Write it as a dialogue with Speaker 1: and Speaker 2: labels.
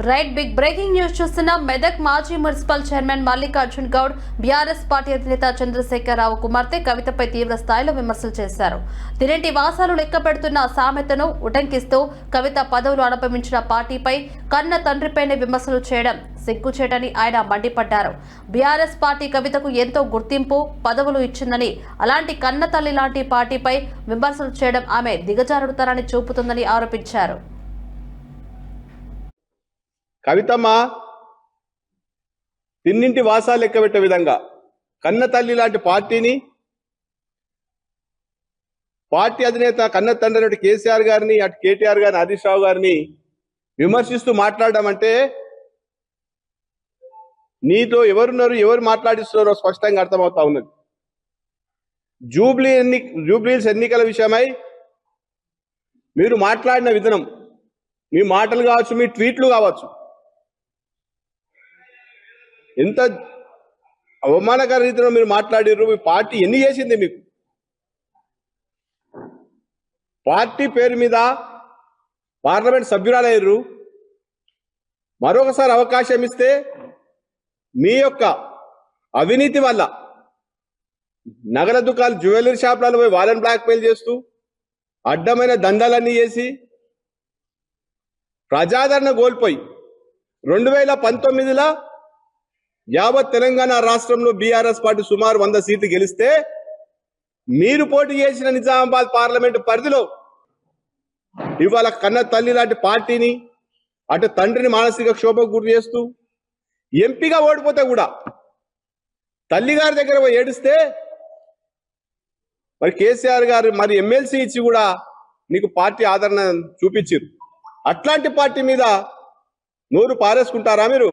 Speaker 1: Right big breaking news చూస్తున్న మెదక్ మాజీ municipal chairman Mallikarjun Goud BRS party అధినేత చంద్రశేఖరరావు కుమార్తె కవితపై తీవ్ర స్థాయిలో విమర్శలు చేశారు. తినేటి వాసాలు లెక్క పెడుతున్న సామెతను ఉటంకిస్తూ కవిత పదవులు అనుభవించిన పార్టీపై కన్న తండ్రిపైనే విమర్శలు చేయడం సిగ్గుచేటని ఆయన మండిపడ్డారు. బీఆర్ఎస్ పార్టీ కవితకు ఎంతో గుర్తింపు పదవులు ఇచ్చిందని అలాంటి కన్న తల్లి లాంటి పార్టీపై విమర్శలు చేయడం ఆమె దిగజారుడుతారని చూపుతుందని ఆరోపించారు.
Speaker 2: కవితమ్మ తిన్నింటి వాసాలు లెక్క పెట్టే విధంగా. కన్న తల్లి లాంటి పార్టీని పార్టీ అధినేత కన్న తండ్రి అటు కేసీఆర్ గారిని అటు కేటీఆర్ గారిని హరీష్ రావు గారిని విమర్శిస్తూ మాట్లాడడం అంటే నీతో ఎవరున్నారు ఎవరు మాట్లాడిస్తున్నారో స్పష్టంగా అర్థమవుతా ఉన్నది. జూబ్లీ ఎన్ని జూబ్లీస్ ఎన్నికల విషయమై మీరు మాట్లాడిన విధానం మీ మాటలు కావచ్చు మీ ట్వీట్లు కావచ్చు ఎంత అవమానకర రీతిలో మీరు మాట్లాడిర్రు? మీ పార్టీ ఎన్ని చేసింది మీకు? పార్టీ పేరు మీద పార్లమెంట్ సభ్యురాలయ్యారు మరొకసారి అవకాశం ఇస్తే మీ యొక్క అవినీతి వల్ల నగల దుకాణాలు జ్యువెలరీ షాపులలో పోయి వాళ్ళని బ్లాక్మెయిల్ చేస్తూ అడ్డమైన దందాలన్నీ చేసి ప్రజాదరణ కోల్పోయి రెండు వేల పంతొమ్మిదిలో యావత్ తెలంగాణ రాష్ట్రంలో బీఆర్ఎస్ పార్టీ సుమారు వంద సీట్లు గెలిస్తే మీరు పోటీ చేసిన నిజామాబాద్ పార్లమెంటు పరిధిలో ఇవాళ కన్న తల్లి లాంటి పార్టీని అటు తండ్రిని మానసిక క్షోభకు గురి చేస్తూ ఎంపీగా ఓడిపోతే కూడా తల్లి గారి దగ్గర పోయి ఏడిస్తే మరి కేసీఆర్ గారు మరి ఎమ్మెల్సీ ఇచ్చి కూడా నీకు పార్టీ ఆదరణ చూపించారు అట్లాంటి పార్టీ మీద నోరు పారేసుకుంటారా మీరు?